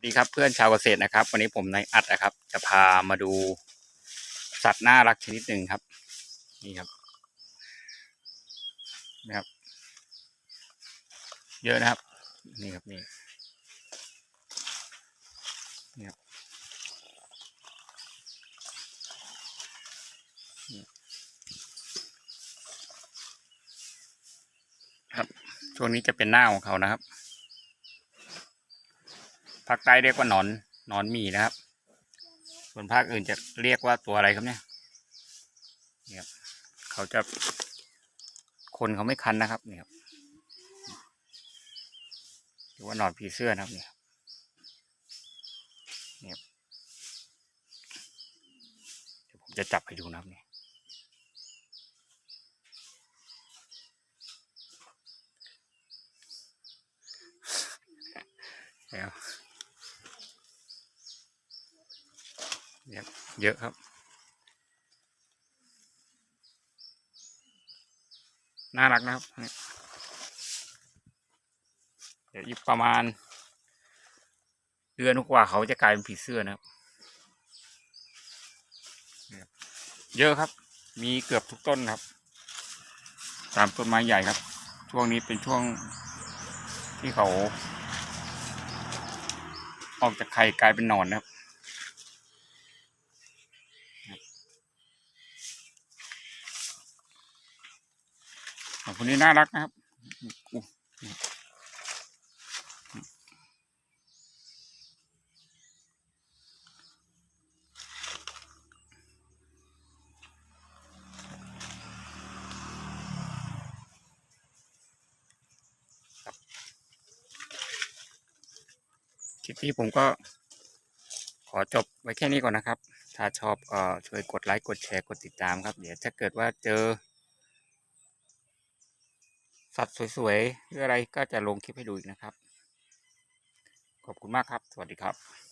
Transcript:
สวัสดีครับเพื่อนชาวเกษตรนะครับ วันนี้ผมนายอัดนะครับ จะพามาดูสัตว์น่ารักชนิดหนึ่งครับ นี่ครับนะครับ เยอะนะครับ นี่ครับนี่นี่ครับนี่ครับช่วงนี้จะเป็นหน้าของเขานะครับ ภาคใต้เรียกว่าหนอนหนอนมีนะครับ ส่วนภาคอื่นจะเรียกว่าตัวอะไรครับเนี่ยเนี่ยครับเขาจะคนเขาไม่คันนะครับเนี่ยครับหรือว่าหนอนผีเสื้อนะครับเนี่ยเนี่ยเดี๋ยวผมจะจับให้ดูนะครับเนี่ยแล้ว เยอะครับ น่ารักนะครับ เดี๋ยวอีกประมาณ เดือนกว่าเขาจะกลายเป็นผีเสื้อนะครับเยเยอะครับ มีเกือบทุกต้นครับ ตามต้นไม้ใหญ่ครับ ช่วงนี้เป็นช่วงที่เขา ออกจากไข่กลายเป็นหนอนนะครับ สอง คนนี้น่ารักนะครับครับคลิปนี้ผมก็ขอจบไว้แค่นี้ก่อนนะครับ ถ้าชอบก็ช่วยกดไลค์ กดแชร์ กดติดตามครับ เดี๋ยวถ้าเกิดว่าเจอ สัตว์สวยๆหรืออะไรก็จะลงคลิปให้ดูอีกนะครับ ขอบคุณมากครับ สวัสดีครับ